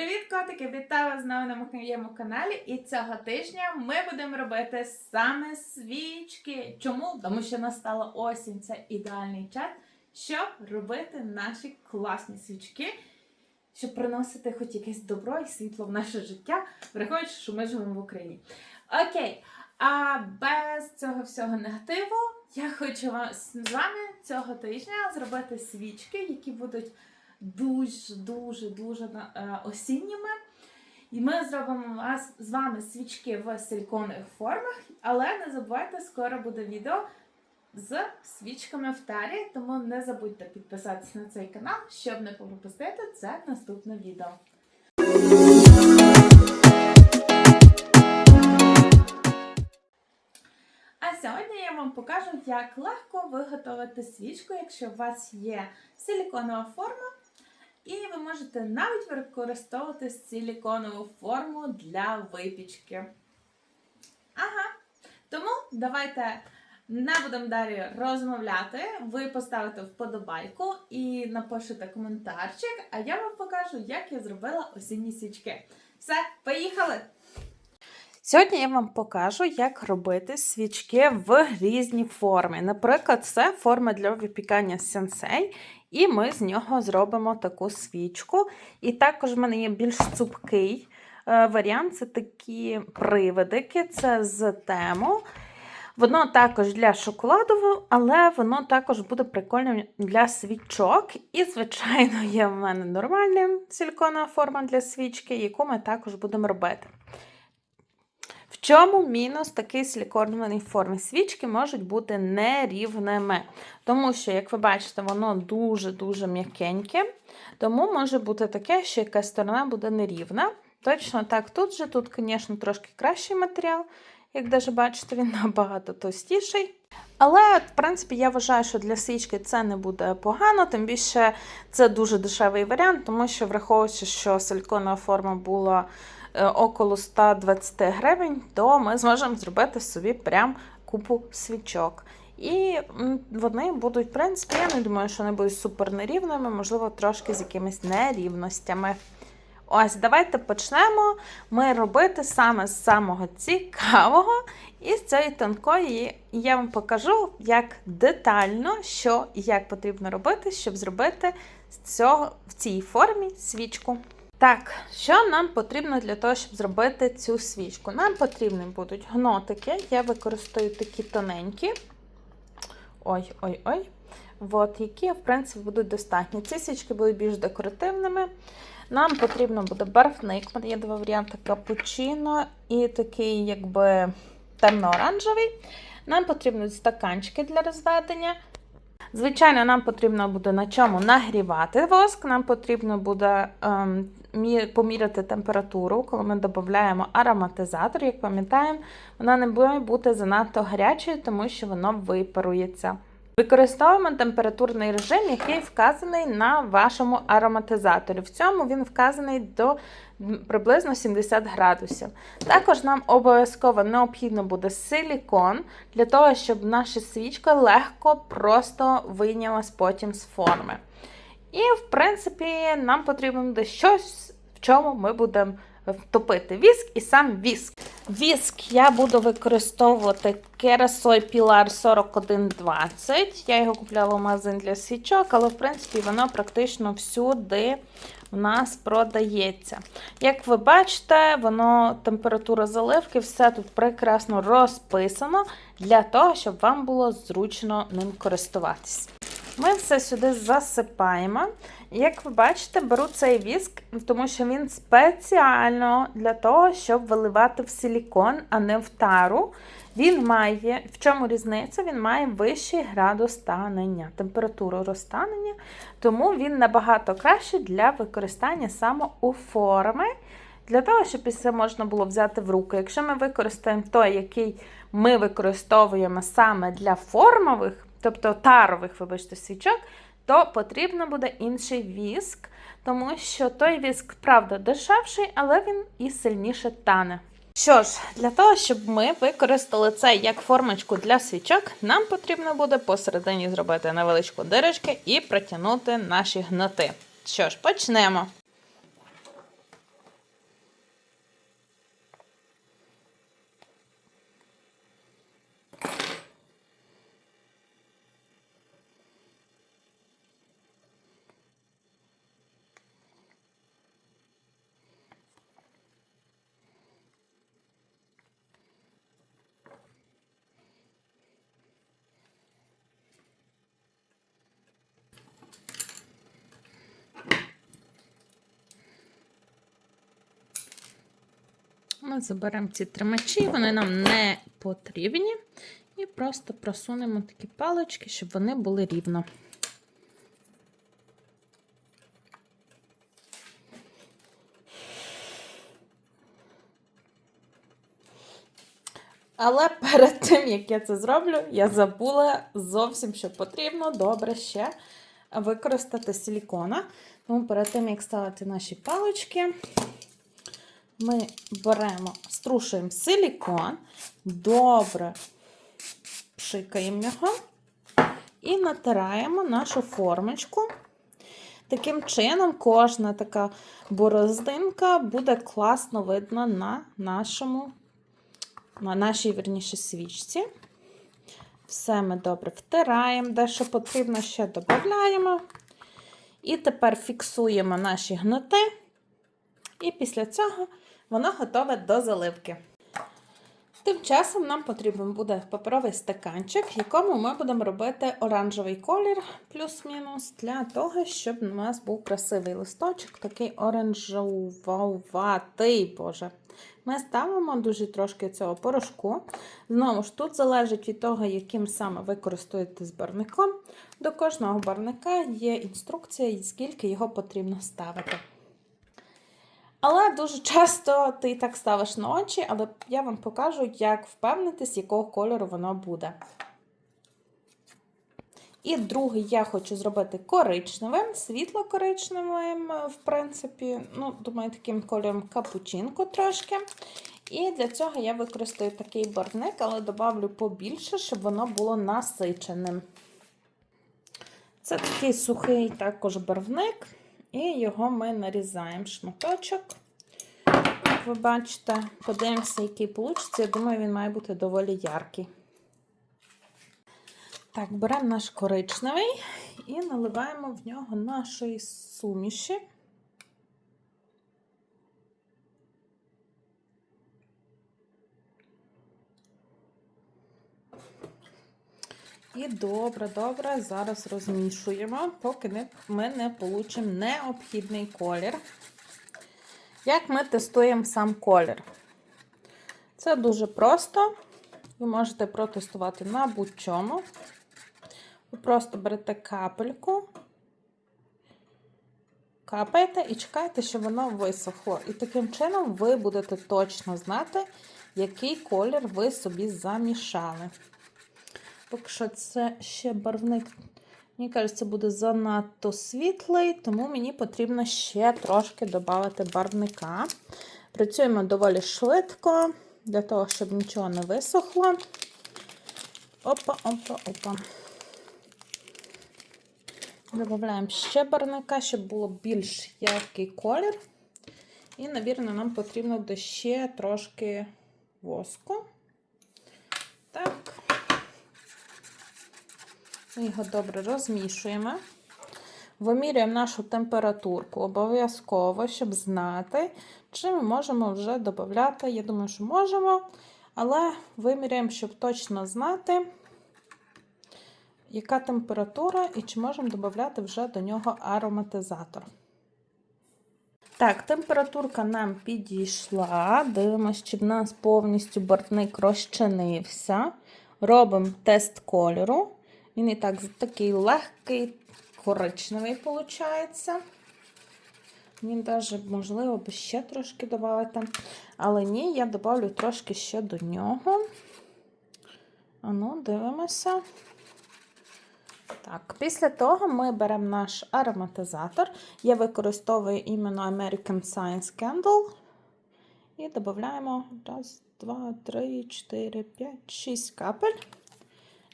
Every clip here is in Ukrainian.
Привіт, котики! Вітаю вас знову на моєму каналі. І цього тижня ми будемо робити саме свічки. Чому? Тому що настала осінь, це ідеальний час, щоб робити наші класні свічки, щоб приносити хоч якесь добро і світло в наше життя, враховуючи, що ми живемо в Україні. Окей, а без цього всього негативу я хочу вам з вами цього тижня зробити свічки, які будуть дуже, дуже, дуже е, осінніми. І ми зробимо вас з вами свічки в силіконових формах, але не забувайте, скоро буде відео з свічками в тарі, тому не забудьте підписатися на цей канал, щоб не пропустити це наступне відео. А сьогодні я вам покажу, як легко виготовити свічку, якщо у вас є силіконова форма. І ви можете навіть використовувати силіконову форму для випічки. Ага. Тому давайте не будемо далі розмовляти. Ви поставите вподобайку і напишете коментарчик, а я вам покажу, як я зробила осінні свічки. Все, поїхали! Сьогодні я вам покажу, як робити свічки в різні форми. Наприклад, це форма для випікання сенсей, і ми з нього зробимо таку свічку. І також в мене є більш цупкий е, варіант це такі привидики, це з тему. Воно також для шоколаду, але воно також буде прикольним для свічок. І, звичайно, є в мене нормальна силіконова форма для свічки, яку ми також будемо робити. В чому мінус такий силіконований формі? Свічки можуть бути нерівними. Тому що, як ви бачите, воно дуже-дуже м'якеньке. Тому може бути таке, що якась сторона буде нерівна. Точно так тут же, тут, звісно, трошки кращий матеріал. Як даже бачите, він набагато товстіший. Але, в принципі, я вважаю, що для свічки це не буде погано, тим більше це дуже дешевий варіант, тому що, враховуючи, що силіконова форма була около 120 гривень, то ми зможемо зробити собі прям купу свічок. І вони будуть, в принципі, я не думаю, що вони будуть супер нерівними, можливо, трошки з якимись нерівностями. Ось, давайте почнемо ми робити саме з самого цікавого. І з цієї тонкої я вам покажу, як детально, що і як потрібно робити, щоб зробити з цього, в цій формі свічку. Так, що нам потрібно для того, щоб зробити цю свічку? Нам потрібні будуть гнотики. Я використовую такі тоненькі. Ой-ой-ой. От, які, в принципі, будуть достатні. Ці свічки будуть більш декоративними. Нам потрібно буде мене є два варіанти капучино і такий, якби темно-оранжевий. Нам потрібні стаканчики для розведення. Звичайно, нам потрібно буде на чому нагрівати воск, нам потрібно буде ем, поміряти температуру, коли ми додаємо ароматизатор. Як пам'ятаємо, вона не буде бути занадто гарячою, тому що воно випарується. Використовуємо температурний режим, який вказаний на вашому ароматизаторі. В цьому він вказаний до приблизно 70 градусів. Також нам обов'язково необхідно буде силікон для того, щоб наша свічка легко просто вийнялась потім з форми. І, в принципі, нам потрібно буде щось, в чому ми будемо втопити віск і сам віск. Віск я буду використовувати Kerasoi Pilar 4120. Я його купляла в магазин для свічок, але, в принципі, воно практично всюди в нас продається. Як ви бачите, воно температура заливки, все тут прекрасно розписано для того, щоб вам було зручно ним користуватись. Ми все сюди засипаємо. Як ви бачите, беру цей віск, тому що він спеціально для того, щоб виливати в силікон, а не в тару. Він має, в чому різниця? Він має вищий градус станення, температуру розтанення, тому він набагато краще для використання саме у форми. Для того, щоб після можна було взяти в руки. Якщо ми використаємо той, який ми використовуємо саме для формових, тобто тарових, вибачте, свічок, то потрібно буде інший віск, тому що той віск, правда, дешевший, але він і сильніше тане. Що ж, для того, щоб ми використали це як формочку для свічок, нам потрібно буде посередині зробити невеличку дирочку і протягнути наші гноти. Що ж, почнемо. Ми заберемо ці тримачі, вони нам не потрібні. І просто просунемо такі палички, щоб вони були рівно. Але перед тим, як я це зроблю, я забула зовсім, що потрібно добре ще використати силікона. Тому перед тим, як ставити наші палички, ми беремо, струшуємо силікон, добре пшикаємо його і натираємо нашу формочку. Таким чином, кожна така бороздинка буде класно видно на нашому, на нашій верніше свічці. Все ми добре втираємо, де що потрібно, ще додаємо. І тепер фіксуємо наші гноти. І після цього воно готове до заливки. Тим часом нам потрібен буде паперовий стаканчик, в якому ми будемо робити оранжевий колір, плюс-мінус, для того, щоб у нас був красивий листочок, такий оранжевуватий, боже. Ми ставимо дуже трошки цього порошку. Знову ж, тут залежить від того, яким саме ви користуєтесь барником. До кожного барника є інструкція, скільки його потрібно ставити. Але дуже часто ти так ставиш на очі, але я вам покажу, як впевнитись, якого кольору воно буде. І другий я хочу зробити коричневим, світло-коричневим, в принципі, ну, думаю, таким кольором капучинку трошки. І для цього я використаю такий барвник, але добавлю побільше, щоб воно було насиченим. Це такий сухий також барвник. І його ми нарізаємо шматочок. Як ви бачите, подивимося, який вийде. Я думаю, він має бути доволі яркий. Так, беремо наш коричневий і наливаємо в нього нашої суміші. І добре-добре зараз розмішуємо, поки ми не получимо необхідний колір. Як ми тестуємо сам колір? Це дуже просто. Ви можете протестувати на будь-чому. Ви просто берете капельку, капаєте і чекаєте, щоб воно висохло. І таким чином ви будете точно знати, який колір ви собі замішали. Поки що це ще барвник, мені кажеться, буде занадто світлий, тому мені потрібно ще трошки додати барвника. Працюємо доволі швидко, для того, щоб нічого не висохло. Опа, опа, опа. Додаємо ще барвника, щоб було більш яркий колір. І, навірно, нам потрібно буде ще трошки воску. Так. Ми його добре розмішуємо. Вимірюємо нашу температурку обов'язково, щоб знати, чи ми можемо вже додати. Я думаю, що можемо, але виміряємо, щоб точно знати, яка температура і чи можемо додати вже до нього ароматизатор. Так, температурка нам підійшла. Дивимося, чи в нас повністю барвник розчинився. Робимо тест кольору. Він і так такий легкий, коричневий, виходить. Він навіть, можливо, би ще трошки додати. Але ні, я додавлю трошки ще до нього. Ану, дивимося. Так, після того ми беремо наш ароматизатор. Я використовую іменно American Science Candle. І додаємо раз, два, три, чотири, п'ять, шість капель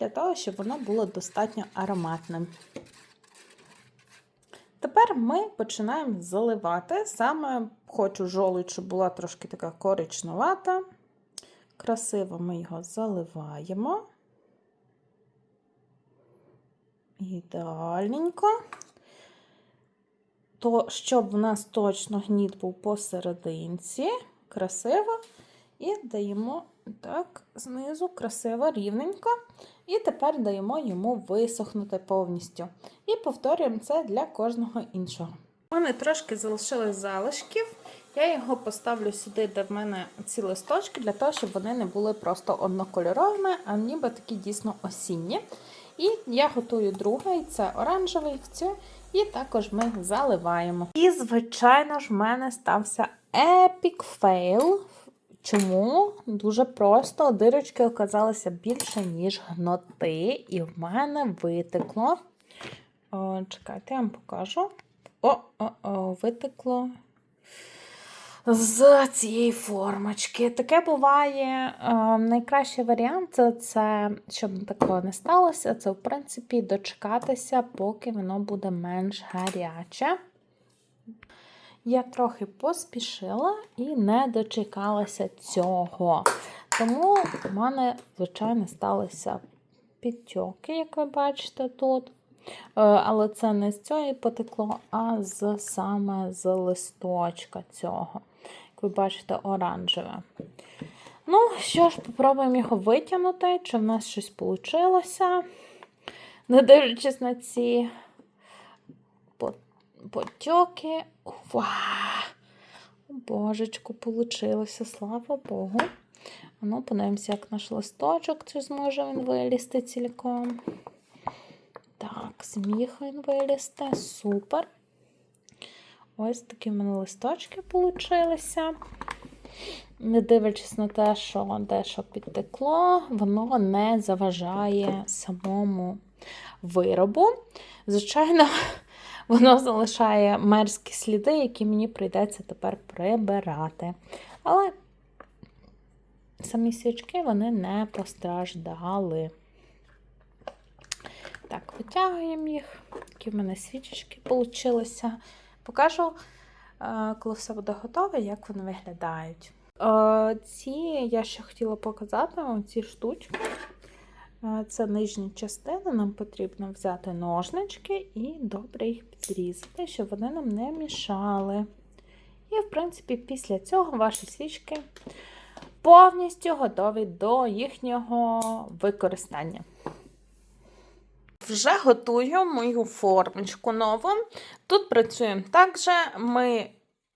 для того, щоб воно було достатньо ароматним. Тепер ми починаємо заливати. Саме хочу жолудь, щоб була трошки така коричнувата. Красиво ми його заливаємо. Ідеальненько. То, щоб в нас точно гніт був посерединці, красиво, і даємо так, знизу красиво, рівненько. І тепер даємо йому висохнути повністю. І повторюємо це для кожного іншого. У мене трошки залишилось залишків. Я його поставлю сюди, де в мене ці листочки, для того, щоб вони не були просто однокольоровими, а ніби такі дійсно осінні. І я готую другий, це оранжевий в цю, і також ми заливаємо. І, звичайно ж, в мене стався епік фейл. Чому? Дуже просто дирочки оказалися більше, ніж гноти, і в мене витекло. О, чекайте, я вам покажу. О-о-о, витекло з цієї формочки. Таке буває. Е, найкращий варіант це, це, щоб такого не сталося, це, в принципі, дочекатися, поки воно буде менш гаряче. Я трохи поспішила і не дочекалася цього. Тому в мене, звичайно, сталися підтьоки, як ви бачите тут. Е, Але це не з цього потекло, а з саме з листочка цього. Як ви бачите, оранжеве. Ну, що ж, попробуємо його витягнути, чи в нас щось вийшло. Не дивлячись на ці потьоки. Ва! Божечку, получилося, слава Богу. Ну, подивимося, як наш листочок, чи зможе він вилізти цілком. Так, зміг він вилізти. Супер. Ось такі в мене листочки получилися. Не дивлячись на те, що дещо підтекло, воно не заважає самому виробу. Звичайно, воно залишає мерзкі сліди, які мені прийдеться тепер прибирати. Але самі свічки вони не постраждали. Так, витягуємо їх. Такі в мене свічечки получилися. Покажу, е, коли все буде готове, як вони виглядають. Е, Ці я ще хотіла показати ці штучки. Це нижні частини. Нам потрібно взяти ножнички і добре їх підрізати, щоб вони нам не мішали. І, в принципі, після цього ваші свічки повністю готові до їхнього використання. Вже готую мою формочку нову. Тут працюємо так же. Ми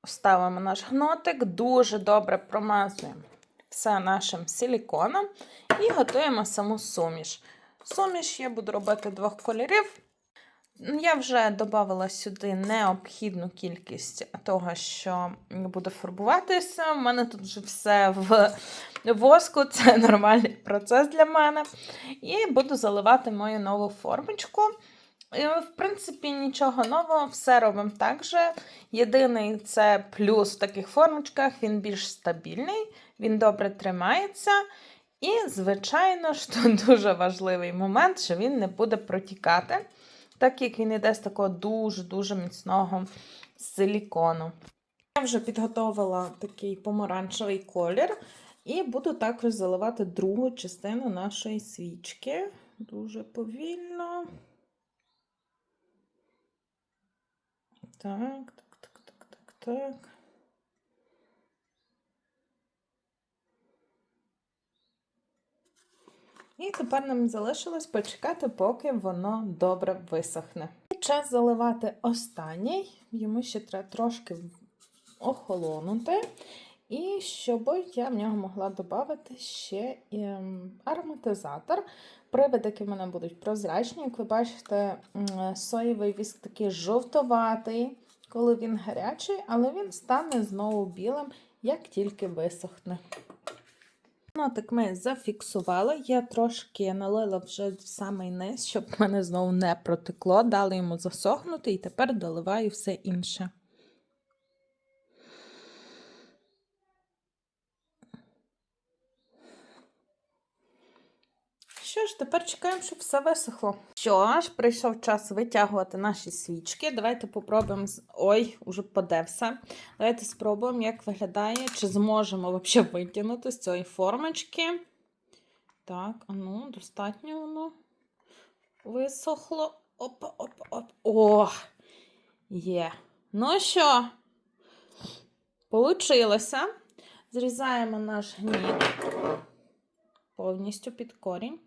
ставимо наш гнотик, дуже добре промазуємо все нашим силіконом і готуємо саму суміш. Суміш я буду робити двох кольорів. Я вже додала сюди необхідну кількість того, що буде фарбуватися. У мене тут вже все в воску, це нормальний процес для мене. І буду заливати мою нову формочку. В принципі, нічого нового, все робимо так же. Єдиний це плюс в таких формочках, він більш стабільний, він добре тримається. І, звичайно ж, тут дуже важливий момент, що він не буде протікати, так як він йде з такого дуже-дуже міцного силікону. Я вже підготовила такий помаранчевий колір. І буду також заливати другу частину нашої свічки. Дуже повільно. Так, так, так, так, так, так. І тепер нам залишилось почекати, поки воно добре висохне. Час заливати останній, йому ще треба трошки охолонути. І щоб я в нього могла додати ще ем, ароматизатор. Привидики в мене будуть прозрачні. Як ви бачите, соєвий віск такий жовтоватий, коли він гарячий, але він стане знову білим, як тільки висохне. Нотик ми зафіксували. Я трошки налила вже в самий низ, щоб в мене знову не протекло. Дали йому засохнути і тепер доливаю все інше. Що ж, тепер чекаємо, щоб все висохло. Що ж, прийшов час витягувати наші свічки. Давайте попробуємо. Ой, уже подевся. Давайте спробуємо, як виглядає, чи зможемо взагалі витягнути з цієї формочки. Так, а ну, достатньо воно висохло. Опа, опа, опа. О! Є. Ну що, получилося. Зрізаємо наш гніт повністю під корінь.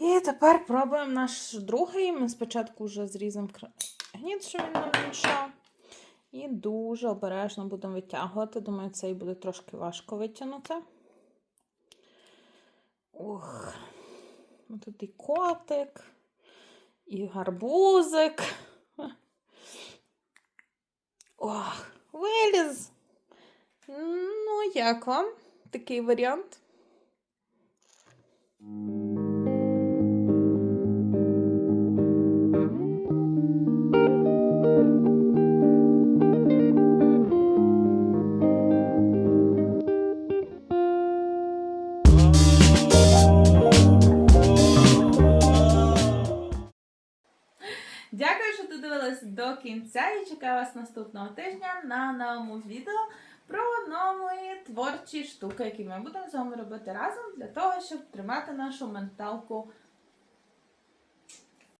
І тепер пробуємо наш другий. Ми спочатку вже зрізаємо гніт, що він нам мішав. І дуже обережно будемо витягувати. Думаю, цей буде трошки важко витягнути. Ох. Тут і котик, і гарбузик. Ох, виліз. Ну, як вам такий варіант? Наступного тижня на новому відео про нові творчі штуки, які ми будемо з вами робити разом для того, щоб тримати нашу менталку